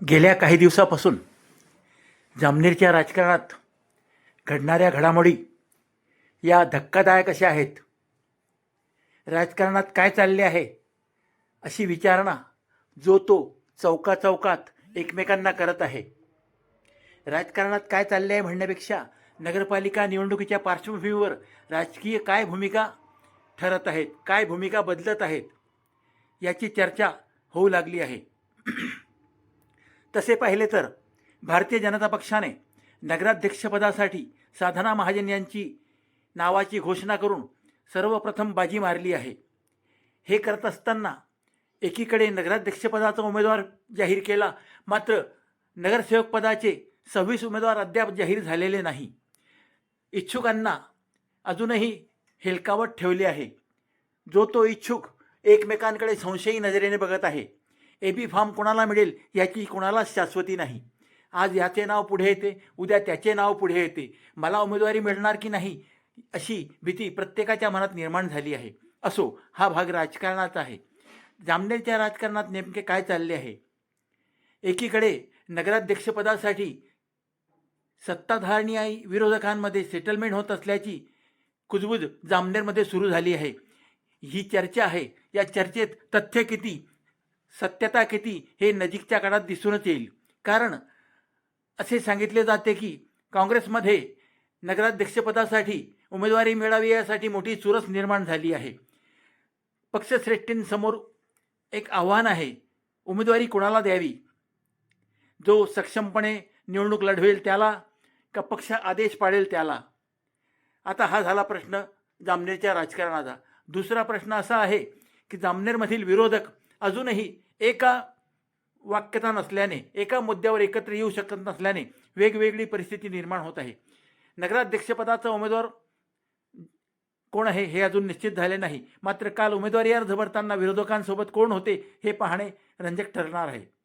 गेल्या काही दिवसापासून जामनेरच्या राजकारणात घडणाऱ्या घडामोडी या धक्कादायक अशा आहेत. राजकारणात काय चालले आहे अशी विचारणा जो तो चौका चौकात एकमेकांना करत आहे. राजकारणात काय चालले आहे म्हणण्यापेक्षा नगरपालिका निवडणुकीच्या पार्श्वभूमीवर राजकीय काय भूमिका ठरत आहेत काय भूमिका बदलत आहेत याची चर्चा होऊ लागली आहे. तसे पाहिले तर भारतीय जनता पक्षाने नगराध्यक्षपदासाठी साधना महाजन यांची नावाची घोषणा करून सर्वप्रथम बाजी मारली आहे. हे करत असताना एकीकडे नगराध्यक्षपदाचा उमेदवार जाहीर केला मात्र नगरसेवक पदाचे सव्वीस उमेदवार अद्याप जाहीर झालेले नाही. इच्छुकांना अजूनही हेलकावत ठेवले आहे. जो तो इच्छुक एकमेकांकडे संशयी नजरेने बघत आहे. ए बी फॉर्म कोणाला मिळेल याची कोणालाच शाश्वती नाही. आज याचे नाव पुढे येते उद्या त्याचे नाव पुढे येते. मला उमेदवारी मिळणार की नाही अशी भीती प्रत्येकाच्या मनात निर्माण झाली आहे. असो हा भाग राजकारणाचा आहे. जामनेरच्या राजकारणात नेमके काय चालले आहे? एकीकडे नगराध्यक्षपदासाठी सत्ताधारणी आई विरोधकांमध्ये सेटलमेंट होत असल्याची कुजबूज जामनेरमध्ये सुरू झाली आहे. ही चर्चा आहे. या चर्चेत तथ्य किती? सत्यता किती हे नजीकच्या काळात दिसूनच येईल. कारण असे सांगितले जाते की काँग्रेसमध्ये नगराध्यक्षपदासाठी उमेदवारी मिळावी यासाठी मोठी चुरस निर्माण झाली आहे. पक्षश्रेष्ठींसमोर एक आव्हान आहे. उमेदवारी कोणाला द्यावी? जो सक्षमपणे निवडणूक लढवेल त्याला का पक्ष आदेश पाडेल त्याला? आता हा झाला प्रश्न जामनेरच्या राजकारणाचा. दुसरा प्रश्न असा आहे की जामनेरमधील विरोधक अजूनही एका वाक्यता नसल्याने एका मुद्द्यावर एकत्र येऊ शकत नसल्याने वेगवेगळी परिस्थिती निर्माण होत आहे. नगराध्यक्षपदाचा उमेदवार कोण आहे हे अजून निश्चित झाले नाही. मात्र काल उमेदवारी अर्ज भरताना विरोधकांसोबत कोण होते हे पाहणे रंजक ठरणार आहे.